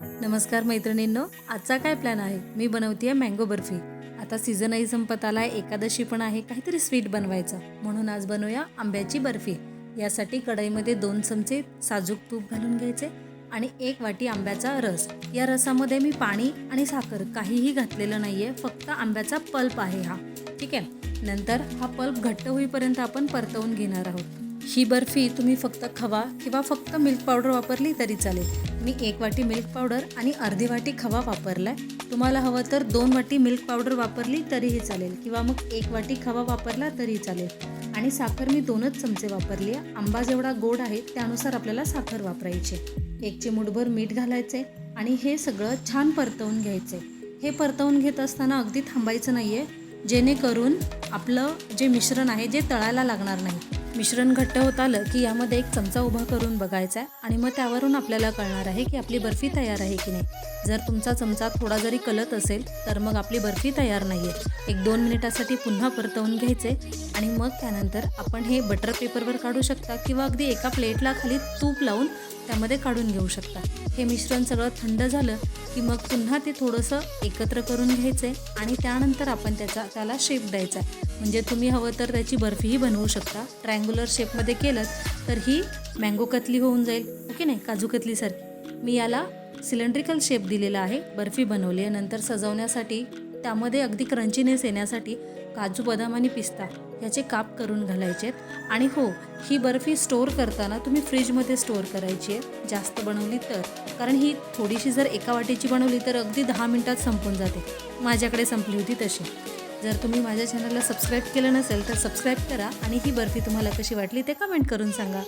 नमस्कार मैत्रिणींनो आजचा काय प्लॅन आहे? मी बनवते मँगो बर्फी. आता सीझनही संपत आला आहे एकादशी पण आहे काहीतरी स्वीट बनवायचं. म्हणून आज बनवूया आंब्याची बर्फी. यासाठी कढईमध्ये दोन चमचे साजूक तूप घालून घ्यायचे आणि एक वाटी आंब्याचा रस. या रसामध्ये मी पाणी आणि साखर काहीही घातलेलं नाही आहे फक्त आंब्याचा पल्प आहे हा. ठीक आहे? नंतर हा पल्प घट्ट होईपर्यंत आपण परतवून घेणार आहोत. ही बर्फी तुम्ही फक्त खवा किंवा फक्त मिल्क पावडर वापरली तरी चालेल. मी एक वाटी मिल्क पावडर आणि अर्धी वाटी खवा वापरलाय. तुम्हाला हवं तर दोन वाटी मिल्क पावडर वापरली तरीही चालेल किंवा मग एक वाटी खवा वापरला तरी चालेल. आणि साखर मी दोनच चमचे वापरली आहे. आंबा जेवढा गोड आहे त्यानुसार आपल्याला साखर वापरायची एक चिमूटभर मीठ घालायचे आणि हे सगळं छान परतवून घ्यायचे. हे परतवून घेत असताना अगदी थांबायचं नाही आहे जेणेकरून आपलं जे मिश्रण आहे जे तळायला लागणार नाही मिश्रण घट्ट होत आलं की यामध्ये एक चमचा उभा करून बघायचा आहे आणि मग त्यावरून आपल्याला कळणार आहे की आपली बर्फी तयार आहे की नाही. जर तुमचा चमचा थोडा जरी कलत असेल तर मग आपली बर्फी तयार नाही आहे एक दोन मिनिटासाठी पुन्हा परतवून घ्यायचे आणि मग त्यानंतर आपण हे बटर पेपरवर काढू शकता किंवा अगदी एका प्लेटला खाली तूप लावून त्यामध्ये काढून घेऊ शकता. हे मिश्रण सगळं थंड झालं की मग पुन्हा ते थोडंसं एकत्र करून घ्यायचे आणि त्यानंतर आपण त्याचा त्याला शेप द्यायचा म्हणजे तुम्ही हवं तर त्याची बर्फीही बनवू शकता. ट्रायंग्युलर शेपमध्ये केलं तर ही मँगो कतली होऊन जाईल. हो ओके नाही? काजू कतलीसारखी मी याला सिलेंड्रिकल शेप दिलेला आहे. बर्फी बनवली आहे. नंतर सजवण्यासाठी त्यामध्ये अगदी क्रंचीनेस येण्यासाठी काजू बदाम आणि पिस्ता याचे काप करून घालायचे आहेत. आणि हो ही बर्फी स्टोअर करताना तुम्ही फ्रीजमध्ये स्टोअर करायची आहे. जास्त बनवली तर. कारण ही थोडीशी जर एका वाटीची बनवली तर अगदी दहा मिनटात संपून जाते. माझ्याकडे संपली होती तशी. जर तुम्ही माझ्या चॅनलला सबस्क्राईब केलं नसेल तर सबस्क्राईब करा आणि ही बर्फी तुम्हाला कशी वाटली ते कमेंट करून सांगा.